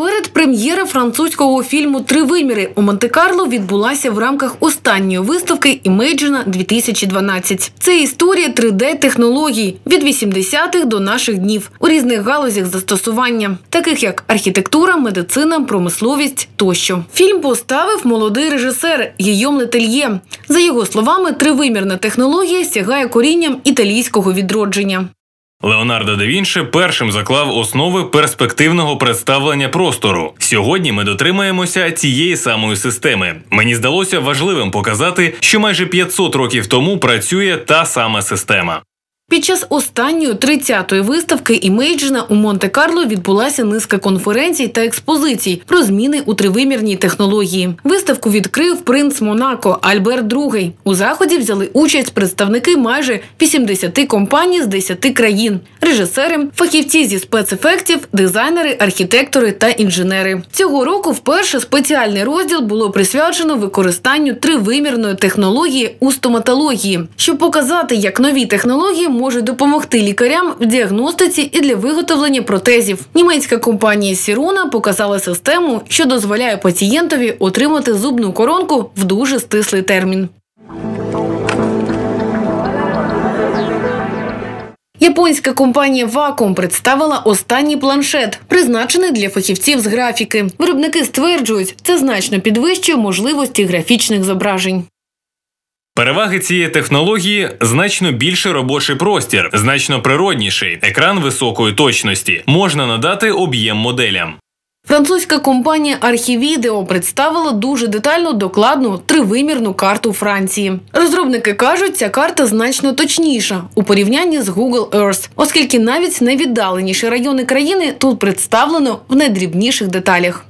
Передпрем'єра французького фільму Три виміри у Монте-Карло відбулася в рамках останньої виставки Імейджина 2012. Це історія 3D-технологій від 80-х до наших днів у різних галузях застосування, таких як архітектура, медицина, промисловість тощо. Фільм поставив молодий режисер Гійом Летельє. За його словами, тривимірна технологія сягає корінням італійського відродження. Леонардо да Вінчі першим заклав основи перспективного представлення простору. Сьогодні ми дотримаємося цієї самої системи. Мені здалося важливим показати, що майже 500 років тому працює та сама система. Під час останньої 30-ї виставки Імейджина у Монте-Карло відбулася низка конференцій та експозицій про зміни у тривимірній технології. Виставку відкрив принц Монако Альберт II. У заході взяли участь представники майже 80 компаній з 10 країн, режисери, фахівці зі спецефектів, дизайнери, архітектори та інженери. Цього року вперше спеціальний розділ було присвячено використанню тривимірної технології у стоматології, щоб показати, як нові технології можуть допомогти лікарям в діагностиці і для виготовлення протезів. Німецька компанія Сірона показала систему, що дозволяє пацієнтові отримати зубну коронку в дуже стислий термін. Японська компанія Wacom представила останній планшет, призначений для фахівців з графіки. Виробники стверджують, це значно підвищує можливості графічних зображень. Переваги цієї технології значно більший робочий простір, значно природніший, екран високої точності, можна надати об'єм моделям. Французька компанія Архівідео представила дуже детальну докладну тривимірну карту Франції. Розробники кажуть, ця карта значно точніша у порівнянні з Google Earth, оскільки навіть найвіддаленіші райони країни тут представлено в найдрібніших деталях.